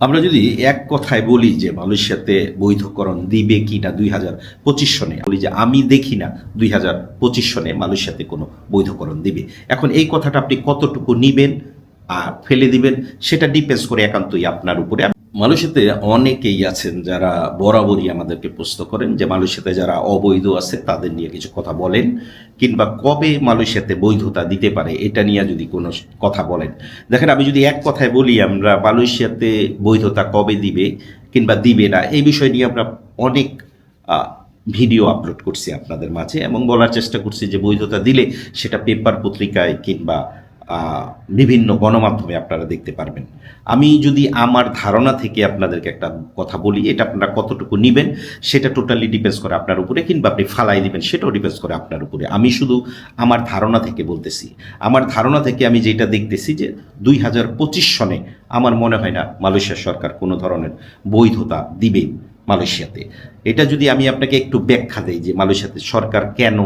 আমরা যদি এক কথায় বলি যে মালয়েশিয়াতে বৈধকরণ দিবে কি না দুই হাজার পঁচিশ সনে বলি যে আমি দেখি না দুই হাজার পঁচিশ সনে মালয়েশিয়াতে কোনো বৈধকরণ দিবে। এখন এই কথাটা আপনি কতটুকু নিবেন ফেলে দিবেন, সেটা ডিপেন্ডস করে একান্তই আপনার উপরে। মালয়েশিয়াতে অনেকেই আছেন যারা বরাবরই আমাদেরকে প্রশ্ন করেন যে মালয়েশিয়াতে যারা অবৈধ আছে তাদের নিয়ে কিছু কথা বলেন, কিংবা কবে মালয়েশিয়াতে বৈধতা দিতে পারে এটা নিয়ে যদি কোনো কথা বলেন। দেখেন, আমি যদি এক কথায় বলি, আমরা মালয়েশিয়াতে বৈধতা কবে দিবে কিংবা দিবে না, এই বিষয় নিয়ে আমরা অনেক ভিডিও আপলোড করছি আপনাদের মাঝে এবং বলার চেষ্টা করছি যে বৈধতা দিলে সেটা পেপার পত্রিকায় কিংবা বিভিন্ন গণমাধ্যমে আপনারা দেখতে পারবেন। আমি যদি আমার ধারণা থেকে আপনাদেরকে একটা কথা বলি, এটা আপনারা কতটুকু নেবেন, সেটা টোটালি ডিপেন্ডস করে আপনার উপরে, কিংবা আপনি ফালাই দিবেন, সেটাও ডিপেন্ডস করে আপনার উপরে। আমি শুধু আমার ধারণা থেকে বলতেছি। আমার ধারণা থেকে আমি যেটা দেখতেছি যে, দুই হাজার পঁচিশ সনে আমার মনে হয় না মালয়েশিয়া সরকার কোনো ধরনের বৈধতা দিবে মালয়েশিয়াতে। এটা যদি আমি আপনাকে একটু ব্যাখ্যা দেই যে মালয়েশিয়াতে সরকার কেন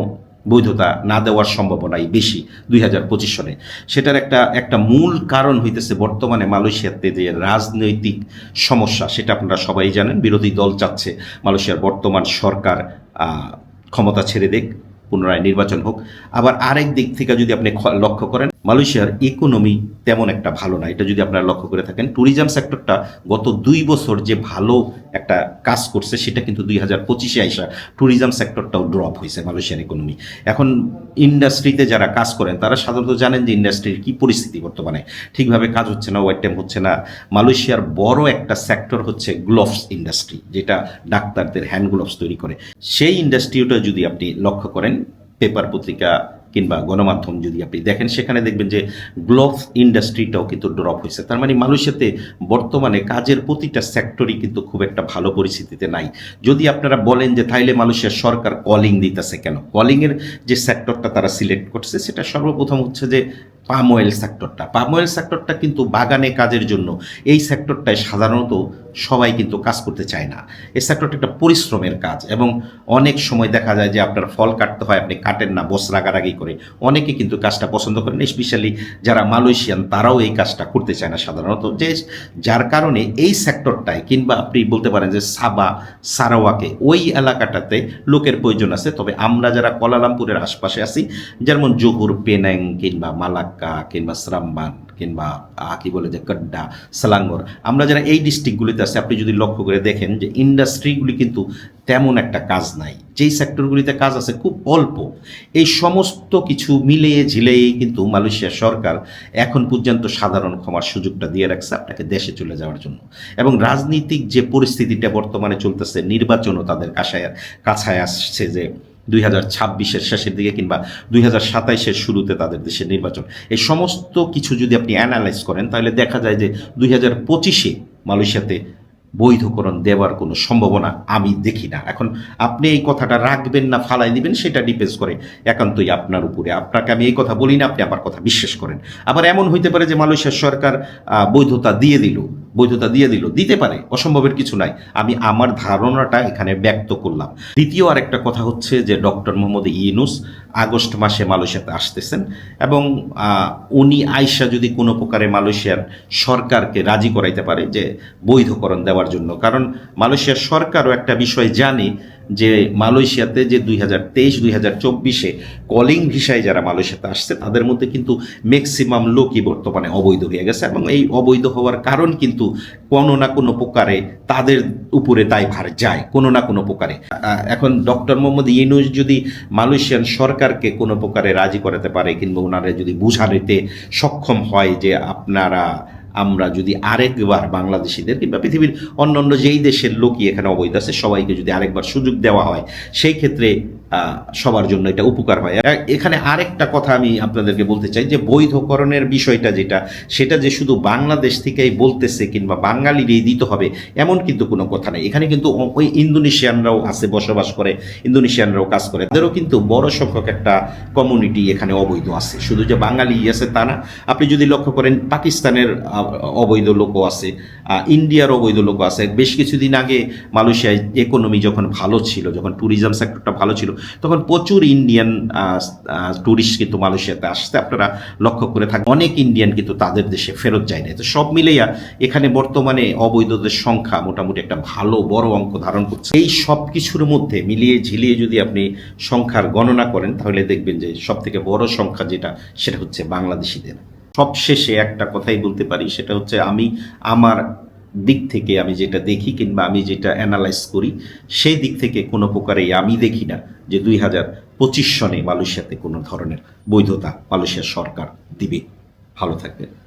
বৈধতা না দেওয়ার সম্ভাবনাই বেশি দুই হাজার পঁচিশ সনে। সেটার একটা একটা মূল কারণ হইতেছে বর্তমানে মালয়েশিয়াতে যে রাজনৈতিক সমস্যা, সেটা আপনারা সবাই জানেন। বিরোধী দল চাচ্ছে মালয়েশিয়ার বর্তমান সরকার ক্ষমতা ছেড়ে দেখ পুনরায় নির্বাচন হোক। আবার আরেক দিক থেকে যদি আপনি লক্ষ্য করেন মালয়েশিয়ার ইকোনমি তেমন একটা ভালো না। এটা যদি আপনারা লক্ষ্য করে থাকেন ট্যুরিজম সেক্টরটা গত দুই বছর যে ভালো একটা কাজ করছে, সেটা কিন্তু দুই হাজার পঁচিশে আইসা ট্যুরিজম সেক্টরটাও ড্রপ হয়েছে মালয়েশিয়ার ইকোনমি এখন ইন্ডাস্ট্রিতে যারা কাজ করেন, তারা সাধারণত জানেন যে ইন্ডাস্ট্রির কী পরিস্থিতি বর্তমানে। ঠিকভাবে কাজ হচ্ছে না ওয়াইট টাইম হচ্ছে না। মালয়েশিয়ার বড় একটা সেক্টর হচ্ছে গ্লোভস ইন্ডাস্ট্রি যেটা ডাক্তারদের হ্যান্ড গ্লোভস তৈরি করে। সেই ইন্ডাস্ট্রিটা যদি আপনি লক্ষ্য করেন পেপার পত্রিকা কিংবা গণমাধ্যম যদি আপনি দেখেন, সেখানে দেখবেন যে গ্লোভস ইন্ডাস্ট্রিটাও কিন্তু ড্রপ হয়েছে। তার মানে মালয়েশিয়াতে বর্তমানে কাজের প্রতিটা সেক্টরই কিন্তু খুব একটা ভালো পরিস্থিতিতে নাই। যদি আপনারা বলেন যে তাইলে মানুষের সরকার কলিং দিতেছে কেন? কলিংয়ের যে সেক্টরটা তারা সিলেক্ট করছে, সেটা সর্বপ্রথম হচ্ছে যে পাম অয়েল সেক্টরটা পাম অয়েল সেক্টরটা কিন্তু বাগানে কাজের জন্য এই সেক্টরটায় সাধারণত সবাই কিন্তু কাজ করতে চায় না। এই সেক্টরটা পরিশ্রমের কাজ এবং অনেক সময় দেখা যায় যে আপনার ফল কাটতে হয়, আপনি কাটেন না, বস রাগারাগি করে। অনেকে কিন্তু কাজটা পছন্দ করেন স্পেশালি যারা মালয়েশিয়ান, তারাও এই কাজটা করতে চায় না সাধারণত। যে যার কারণে এই সেক্টরটায় কিংবা আপনি বলতে পারেন যে সাবা, সারাওয়াকে ওই এলাকাটাতে লোকের প্রয়োজন আছে। তবে আমরা যারা কলালামপুরের আশপাশে আছি, যেমন জোহুর, পেনাং কিংবা মালাক্কা কিংবা শ্রামবান কিংবা কি বলে যে, কড্ডা, সালাঙ্গর, আমরা যারা এই ডিস্ট্রিক্টগুলিতে আছে, আপনি যদি লক্ষ্য করে দেখেন যে ইন্ডাস্ট্রিগুলি কিন্তু তেমন একটা কাজ নাই। যেই সেক্টরগুলিতে কাজ আছে খুব অল্প। এই সমস্ত কিছু মিলিয়ে ঝিলেই কিন্তু মালয়েশিয়া সরকার এখন পর্যন্ত সাধারণ ক্ষমার সুযোগটা দিয়ে রাখছে আপনাকে দেশে চলে যাওয়ার জন্য। এবং রাজনৈতিক যে পরিস্থিতিটা বর্তমানে চলতেছে, নির্বাচনও তাদের কাছায় কাছায় আসছে যে দুই হাজার ছাব্বিশের শেষের দিকে কিংবা দুই হাজার সাতাইশের শুরুতে তাদের দেশের নির্বাচন। এই সমস্ত কিছু যদি আপনি অ্যানালাইজ করেন, তাহলে দেখা যায় যে দুই হাজার পঁচিশে মালয়েশিয়াতে বৈধকরণ দেওয়ার কোনো সম্ভাবনা আমি দেখি না। এখন আপনি এই কথাটা রাখবেন না, ফালাই দিবেন, সেটা ডিপেন্ডস করে একান্তই আপনার উপরে। আপনাকে আমি এই কথা বলি না, আপনি আমার কথা বিশ্বাস করেন। আবার এমন হইতে পারে যে মালয়েশিয়ার সরকার বৈধতা দিয়ে দিল। বৈধতা দিয়ে দিল। দিতে পারে, অসম্ভবের কিছু নাই। আমি আমার ধারণাটা এখানে ব্যক্ত করলাম। দ্বিতীয় আর একটা কথা হচ্ছে যে ডক্টর মোহাম্মদ ইনুস আগস্ট মাসে মালয়েশিয়াতে আসতেছেন এবং উনি আইসা যদি কোনো প্রকারে মালয়েশিয়ার সরকারকে রাজি করাইতে পারে যে বৈধকরণ দেওয়ার জন্য। কারণ মালয়েশিয়ার সরকারও একটা বিষয় জানে যে মালয়েশিয়াতে যে দুই হাজার তেইশ, দুই হাজার চব্বিশে কলিং ভিসায় যারা মালয়েশিয়াতে আসছে, তাদের মধ্যে কিন্তু ম্যাক্সিমাম লোকই বর্তমানে অবৈধ হয়ে গেছে এবং এই অবৈধ হওয়ার কারণ কিন্তু কোনো না কোনো প্রকারে তাদের উপরে দায়ভার যায়, কোনো না কোনো প্রকারে। এখন ডক্টর মোহাম্মদ ইউনুস যদি মালয়েশিয়ান সরকারকে কোনো প্রকারে রাজি করাতে পারে কিংবা ওনারা যদি বুঝাতে সক্ষম হয় যে আপনারা আমরা যদি আরেকবার বাংলাদেশিদের কিংবা পৃথিবীর অন্যান্য যেই দেশের লোকই এখানে অবৈধ আছে, সবাইকে যদি আরেকবার সুযোগ দেওয়া হয়, সেই ক্ষেত্রে সবার জন্য এটা উপকার হয়। এখানে আরেকটা কথা আমি আপনাদেরকে বলতে চাই যে বৈধকরণের বিষয়টা যেটা, সেটা যে শুধু বাংলাদেশ থেকেই বলতেছে কিংবা বাঙালিরই দিতে হবে, এমন কিন্তু কোনো কথা নেই। এখানে কিন্তু ওই ইন্দোনেশিয়ানরাও আছে, বসবাস করে, ইন্দোনেশিয়ানরাও কাজ করে। তাদেরও কিন্তু বড় সংখ্যক একটা কমিউনিটি এখানে অবৈধ আছে। শুধু যে বাঙালি আছে তা না। আপনি যদি লক্ষ্য করেন, পাকিস্তানের অবৈধ লোকও আছে ইন্ডিয়ার অবৈধ লোকও আছে। বেশ কিছুদিন আগে মালয়েশিয়ায় ইকোনমি যখন ভালো ছিল, যখন ট্যুরিজম সেক্টরটা ভালো ছিল তখন প্রচুর ইন্ডিয়ান ট্যুরিস্ট কিন্তু মালয়েশিয়াতে আসতে আপনারা লক্ষ্য করে থাকেন অনেক ইন্ডিয়ান কিন্তু তাদের দেশে ফেরত যায় না তো সব মিলেইয়া এখানে বর্তমানে অবৈধদের সংখ্যা মোটামুটি একটা ভালো, বড় অঙ্ক ধারণ করছে। এই সব কিছুর মধ্যে মিলিয়ে ঝিলিয়ে যদি আপনি সংখ্যার গণনা করেন, তাহলে দেখবেন যে সব থেকে বড় সংখ্যা যেটা, সেটা হচ্ছে বাংলাদেশিদের। সবশেষে একটা কথাই বলতে পারি, সেটা হচ্ছে আমি, আমার দিক থেকে আমি যেটা দেখি কিংবা আমি যেটা অ্যানালাইজ করি, সেই দিক থেকে কোনো প্রকারেই আমি দেখি না যে দুই হাজার পঁচিশ সনে মালয়েশিয়াতে কোনো ধরনের বৈধতা মালয়েশিয়ার সরকার দিবে। ভালো থাকবেন।